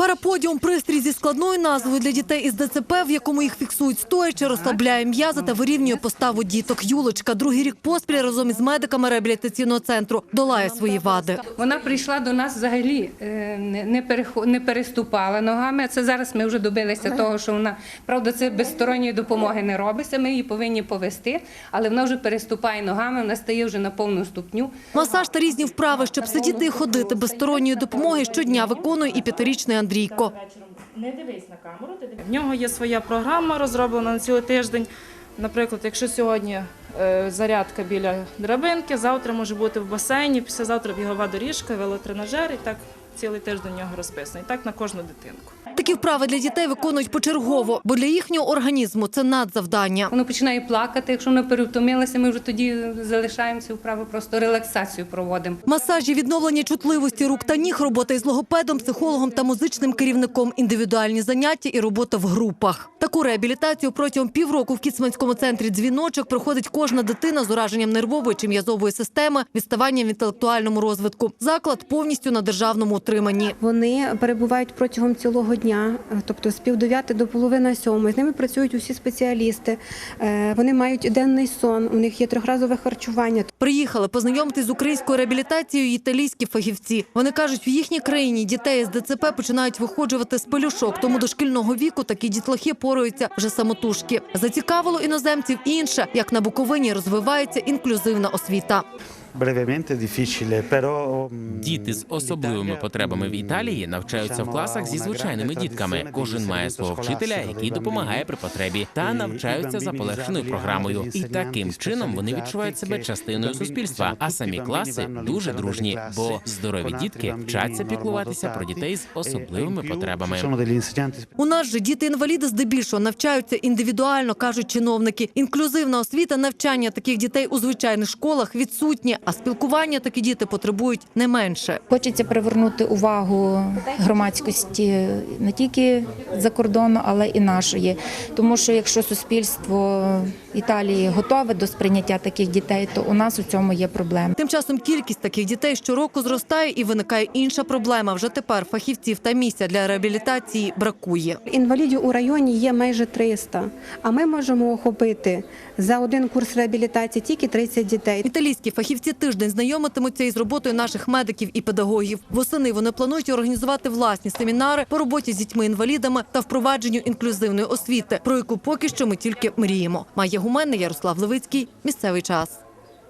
Параподіум пристрій зі складною назвою для дітей із ДЦП, в якому їх фіксують стоячи, розслабляє м'язи та вирівнює поставу діток. Юлочка другий рік поспіль разом із медиками реабілітаційного центру долає свої вади. Вона прийшла до нас взагалі е, не, не, переступала ногами. Це зараз ми вже добилися того, що вона правда це без сторонньої допомоги не робиться. Ми її повинні повести, але вона вже переступає ногами. Вона стає вже на повну ступню. Масаж та різні вправи, щоб сидіти і ходити без сторонньої допомоги, щодня виконує і п'ятирічний Андрійко. Не дивись на камеру. В нього є своя програма, розроблена на цілий тиждень. Наприклад, якщо сьогодні е, зарядка біля драбинки, завтра може бути в басейні, післязавтра бігова доріжка, велотренажер, і так цілий тиждень у нього розписаний. І так на кожну дитинку. Такі вправи для дітей виконують почергово, бо для їхнього організму це надзавдання. Воно починає плакати. Якщо вона перевтомилася, ми вже тоді залишаємо ці вправи, просто релаксацію проводимо. Масажі, відновлення чутливості рук та ніг, робота із логопедом, психологом та музичним керівником, індивідуальні заняття і робота в групах. Таку реабілітацію протягом півроку в Кіцманському центрі дзвіночок проходить кожна дитина з ураженням нервової чи м'язової системи, відставанням в інтелектуальному розвитку. Заклад повністю на державному утриманні. Вони перебувають протягом цілого дня, тобто з пів дев'яти до половини сьомої. З ними працюють усі спеціалісти. Е, Вони мають денний сон, у них є трьохразове харчування. Приїхали познайомитись з українською реабілітацією італійські фахівці. Вони кажуть, в їхній країні дітей з ДЦП починають виходжувати з пелюшок, тому до шкільного віку такі дітлахи поруються вже самотужки. Зацікавило іноземців інше, як на Буковині розвивається інклюзивна освіта. Mm, Діти з особливими потребами в Італії навчаються в класах зі звичайними дітками. Кожен має свого вчителя, який допомагає при потребі, та навчаються за полегшеною програмою. І таким чином вони відчувають себе частиною суспільства. А самі класи дуже дружні, бо здорові дітки вчаться піклуватися про дітей з особливими потребами. У нас же діти-інваліди здебільшого навчаються індивідуально, кажуть чиновники. Інклюзивна освіта, навчання таких дітей у звичайних школах відсутнє, а спілкування такі діти потребують не менше. Хочеться привернути увагу громадськості не тільки за кордону, але і нашої. Тому що якщо суспільство Італії готове до сприйняття таких дітей, то у нас у цьому є проблема. Тим часом кількість таких дітей щороку зростає і виникає інша проблема. Вже тепер фахівців та місця для реабілітації бракує. Інвалідів у районі є майже 300, а ми можемо охопити за один курс реабілітації тільки 30 дітей. Італійські фахівці тиждень знайомитимуться із роботою наших медиків і педагогів. Восени вони планують організувати власні семінари по роботі з дітьми-інвалідами та впровадженню інклюзивної освіти, про яку поки що ми тільки мріємо. Майя Гуменна, Ярослав Левицький. Місцевий час.